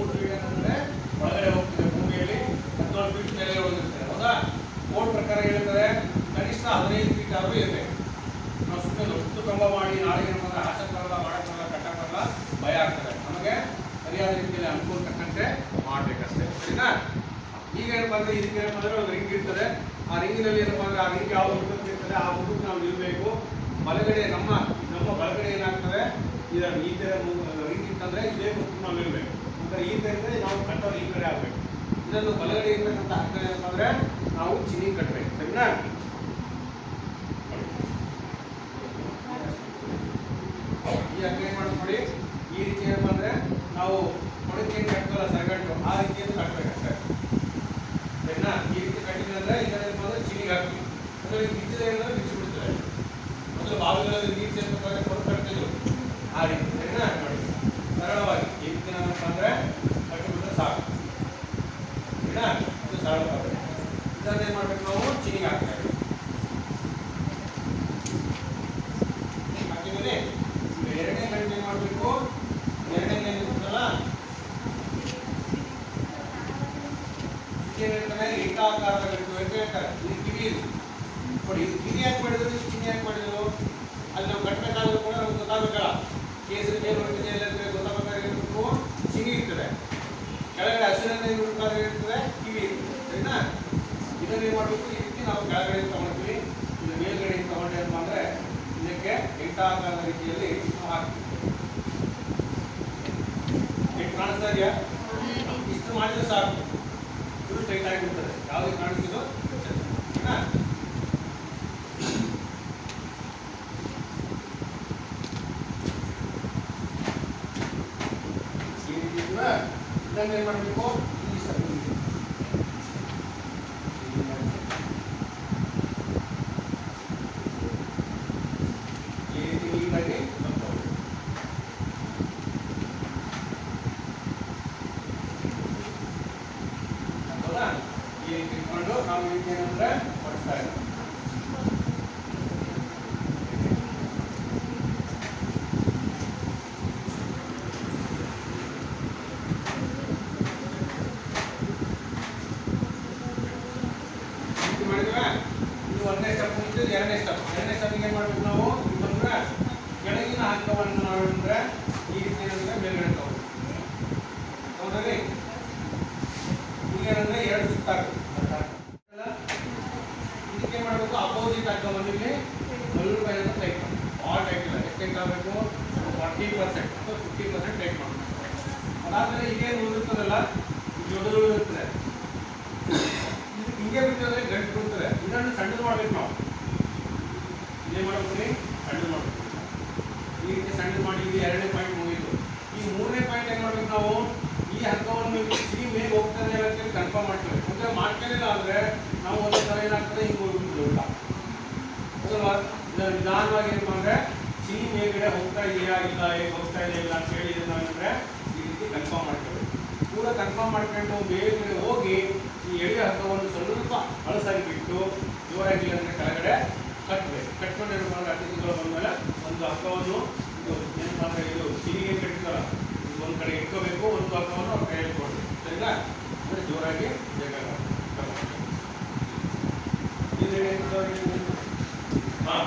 Feet ಏನಂದ್ರೆ ಒಳಗಡೆ ಹೋಗ್ತದೆ ಭೂಮಿಯಲ್ಲಿ ಹದಿನೇಳು ಫೀಟ್ ಮೇಲೆ ಉಳಿದಿರ್ತದೆ ಹೌದಾ ಕೋಡ್ ಪ್ರಕಾರ ಹೇಳ್ತಾರೆ ಕನಿಷ್ಠ ಹದಿನೈದು ಫೀಟ್ ಆದರೂ ಇರಬೇಕು ನಾವು ಸುಮ್ಮನೆ ದೊಡ್ಡ ಕಂಬ ಮಾಡಿ ನಾಳೆ ಏನಂದ್ರೆ ಹಾಸಕ್ ಬರಲ್ಲ ಮಾಡಕ್ ಬರಲ್ಲ ಕಟ್ಟಕ್ ಬರಲ್ಲ ಭಯ ಆಗ್ತದೆ ನಮಗೆ ಸರಿಯಾದ ರೀತಿಯಲ್ಲಿ ಅನುಕೂಲ ತಕ್ಕಂತೆ ಮಾಡಬೇಕಷ್ಟೇ ಸರಿನಾ ಈಗ ಏನಪ್ಪ ಅಂದರೆ ಇದಕ್ಕೆ ಏನಪ್ಪಾ ಅಂದ್ರೆ ಒಂದು ರಿಂಗ್ ಇರ್ತದೆ ಆ ರಿಂಗಿನಲ್ಲಿ ಏನಪ್ಪ ಅಂದರೆ ಆ ರಿಂಗ್ ಯಾವ ಉದ್ದಕ್ಕೆ ಇರ್ತದೆ ಆ ಉದ್ದಕ್ಕೆ ನಾವು ನಿಲ್ಲಬೇಕು ಬಲಗಡೆ ನಮ್ಮ ನಮ್ಮ ಬಲಗಡೆ ಏನಾಗ್ತದೆ ಇದರ ಈ ಥರ ರಿಂಗ್ ಇತ್ತಂದರೆ ಇದೇ ಉದ್ದಕ್ಕೆ ನಾವು ಅಂದ್ರೆ ಈ ಇದ್ರೆ ನಾವು ಕಟ್ಟೋದು ಈ ಕಡೆ ಆಗ್ಬೇಕು. ಇದನ್ನು ಬಲಗಡೆ ಇರ್ತಕ್ಕಂಥ ಹಗ್ಗ ಏನಂತಂದ್ರೆ ನಾವು ಚಿನಿ ಕಟ್ಟಬೇಕು ಸರಿನಾ? ಈ ಏನ್ ಮಾಡೋದು ನೋಡಿ, ಈ ರೀತಿ ಏನಪ್ಪ ಅಂದ್ರೆ ನಾವು ಕೊಡಕ್ಕೆ ಕಟ್ಟಲ್ಲ ಸರಗಟ್ಟು ಆ ರೀತಿಯನ್ನು ಕಟ್ಟಬೇಕಷ್ಟೇ ಸರಿನಾ? ಈ ರೀತಿ ಕಟ್ಟಿಲ್ಲ ಅಂದ್ರೆ ಏನಪ್ಪಾ ಅಂದ್ರೆ ಚಿನಿಗೆ ಹಾಕ್ತೀವಿ ಅಂದ್ರೆ ಈಗ ಬಿಚ್ಚಿದೆ ಅಂದ್ರೆ ಬಿಚ್ಚಿ ಬಿಡ್ತದೆ ಮೊದಲು ಬಾವಿಗಳಲ್ಲಿ ನೀರು ಸೇರ್ಬೇಕಾದ್ರೆ ಕೊಡು ಕಟ್ತಿದ್ರು ಆ ರೀತಿ ಸರಿನಾ ನೋಡಿ ಸರಳವಾಗಿ ಈ ರೀತಿ ಏನಪ್ಪಾ ಅಂದ್ರೆ ಕಟ್ಟಿಬಿಟ್ರೆ ಸಾಕು ಸರಿನಾ ಇದು ಸರಳವಾಗಿ ಇದನ್ನ ಏನ್ ಮಾಡ್ಬೇಕು ನಾವು ಚಿನಿಗೆ ಹಾಕ್ಬೇಕು ಹಾಕಿದ್ರೆ ಈಗ ಎರಡನೇ ಗಂಟೆ ಏನ್ ಮಾಡ್ಬೇಕು ಎರಡನೇ ಏನಿರ್ತದಲ್ಲ ಇದಕ್ಕೇನಿರ್ತದೆ ಗಂಟು ಅಂತ ಹೇಳ್ತಾರೆ ಇದು ಕಿವಿ ಇದು. ನೋಡಿ ಇದು ಕಿವಿ ಯಾಕೆ ಮಾಡಿದ್ರು ಇದು ಚಿನ್ನಿ ಯಾಕೆ ಮಾಡಿದ್ರು? ಅಲ್ಲಿ ನಾವು ಕಟ್ಟಬೇಕಾದ್ರೂ ಕೂಡ ನಮ್ಗೆ ಗೊತ್ತಾಗಬೇಕಲ್ಲ. ಕೇಸರಿ ಮೇಲೆ ಹೊರಟಿದೆ ಇಲ್ಲ ಅಂದರೆ ಗೊತ್ತಾಗಬೇಕಾಗಿರ್ಬೇಕು ಚಿನಿ ಇರ್ತದೆ. ಕೆಳಗಡೆ ಹಸಿರನ್ನೇ ಇರ್ತದೆ, ಕಿವಿ ಇರ್ತದೆ. ಸರಿನಾ? ಇದನ್ನ ಮಾಡ್ಬೇಕು ಈ ರೀತಿ ನಾವು ಕೆಳಗಡೆ ತಗೊಳ್ತೀವಿ ಇದು ಮೇಲ್ಗಡೆ ತಗೊಂಡೆ ಅಂತ ಅಂದರೆ ಇದಕ್ಕೆ ಎಂಟಾಕಾರದ ರೀತಿಯಲ್ಲಿ ನಾವು ಹಾಕ್ತೀವಿ. ಕಾಣಿಸ್ತಾ ಇದೆಯಾ? ಇಷ್ಟು ಮಾಡಿದ್ರೆ ಸಾಕು. ಫುಲ್ ಟೈಟ್ ಆಗಿಬಿಡ್ತದೆ ಯಾವ್ದು ಕಾಣಿಸ್ತಿದೋ ಸರಿನಾ ಈ ರೀತಿ ಇದ್ರೆ ಇದನ್ನ ಏನ್ ಮಾಡಬೇಕು ಇಲ್ಲಿ ಸ್ವಲ್ಪ ಇಲ್ಲಿ. ಈ ರೀತಿ ನೀಟಾಗಿ ತಕ್ಕೊಳ್ಳಿ. ಹೌದಾ ಇಟ್ಕೊಂಡು ನಾವು ಏನಂದ್ರೆ ಹೊಡಿಸ್ತಾ ಇದ್ದೀವಿ ಸ್ಟೆಪ್ ಎರಡನೇ ಸ್ಟೆಪ್ ಎರಡನೇ ಸ್ಟೆಪ್ಗೆ ಏನು ಮಾಡ್ಬೇಕು ನಾವು? ಬಂದ್ರೆ ಕೆಳಗಿನ ಹಗ್ಗವನ್ನು ನಾವೇನಂದ್ರೆ ಈ ರೀತಿ ಏನಂದ್ರೆ ಮೇಲ್ಗಡೆ ತಗೊಳ್ಳಿ ಹೌದ್ರಿ ಈಗ ಏನಂದ್ರೆ ಎರಡು ಸುತ್ತಾಗುತ್ತೆ ಇದಕ್ಕೆ ಮಾಡಬೇಕು ಅಪೋಸಿಟ್ ಹಗ್ಗವನ್ನು ಇಲ್ಲಿ ನೂರು ರೂಪಾಯಿ ಅಂತ ಟೈಪ್ ಮಾಡಿ ಭಾಳ ಟೈಟ್ ಇಲ್ಲ ಎಷ್ಟು ಟೈಟ್ ಆಗಬೇಕು ಫಾರ್ಟಿ ಪರ್ಸೆಂಟ್ ಅಥವಾ ಫಿಫ್ಟಿ ಪರ್ಸೆಂಟ್ ಟೈಟ್ ಮಾಡಬೇಕು ಅದಾದ್ಮೇಲೆ ಈಗೇನು ಉಳಿದಿರ್ತದಲ್ಲ ಜೊಡಲು ಇರ್ತದೆ ಹಿಂಗೆ ಬಿಟ್ಟಿದ್ರೆ ಗಂಟು ಬಿಡ್ತದೆ. ಇದನ್ನು ಸಣ್ಣದು ಮಾಡ್ಬೇಕು ನಾವು. ಇದೇ ಮಾಡ್ಬೇಕು ಸಣ್ಣದು ಮಾಡ್ಬೇಕು. ಈ ರೀತಿ ಸಣ್ಣದು ಮಾಡಿ ಇದು ಎರಡನೇ ಪಾಯಿಂಟ್ ಮುಗಿತು ಈ ಮೂರನೇ ಪಾಯಿಂಟ್ ಏನು ಮಾಡ್ಬೇಕು ನಾವು? ಈ ಹಗ್ಗವನ್ನು ಈ ಮೇಲೆ ಹೋಗ್ತದೆ ಅಂತೇಳಿ ಕನ್ಫರ್ಮ್ ಮಾಡ್ತೇವೆ ಅಂದ್ರೆ ಮಾಡ್ಕೊಂಡಿಲ್ಲ ಅಂದ್ರೆ ನಾವು ಒಂದು ಸಲ ಏನಾಗ್ತದೆ? ಹಿಂಗೆ ಹೋಗ್ಬಿಟ್ಟು ಇದನ್ನ ನಿಧಾನವಾಗಿ ಏನು ಅಂದ್ರೆ ಮೇಲ್ಗಡೆ ಹೋಗ್ತಾ ಇದೆಯಾ ಇಲ್ಲ ಹೇಗೆ ಹೋಗ್ತಾ ಇದೆಯಾ ಇಲ್ಲ ಅಂತ ಹೇಳಿ ನಾನು ಅಂದ್ರೆ ಈ ರೀತಿ ಕನ್ಫರ್ಮ್ ಮಾಡ್ಕೊಳ್ಳಿ ಪೂರ ಕನ್ಫರ್ಮ್ ಮಾಡ್ಕೊಂಡು ಬೇರೆ ಹೋಗಿ ಈ ಎಳೆಯ ಹಗ್ಗವನ್ನು ಸ್ವಲ್ಪ ಅಳಸಾಗಿ ಬಿಟ್ಟು ಜೋರಾಗಿ ಅಂದ್ರೆ ಕೆಳಗಡೆ ಕಟ್ಟಬೇಕು ಕಟ್ಕೊಂಡು ಏನು ಮಾಡಿದ್ರೆ ಅಡ್ಡಿ ತಿಂಗಳು ಬಂದಮೇಲೆ ಒಂದು ಹಗ್ಗವನ್ನು ಇದು ಏನು ಅಂದ್ರೆ ಇದು ಸಿಹಿಗೆ ಕಟ್ಟಿದಾರ ಒಂದು ಕಡೆ ಇಟ್ಕೋಬೇಕು ಒಂದು ಹಗ್ಗವನ್ನು ಅವ್ರ ಕೈಯಲ್ಲಿ ಕೊಡಬೇಕು ಸರಿನಾ ಅಂದ್ರೆ ಜೋರಾಗಿ ಬೇಕಾಗುತ್ತೆ ಇದು ಹಾಂ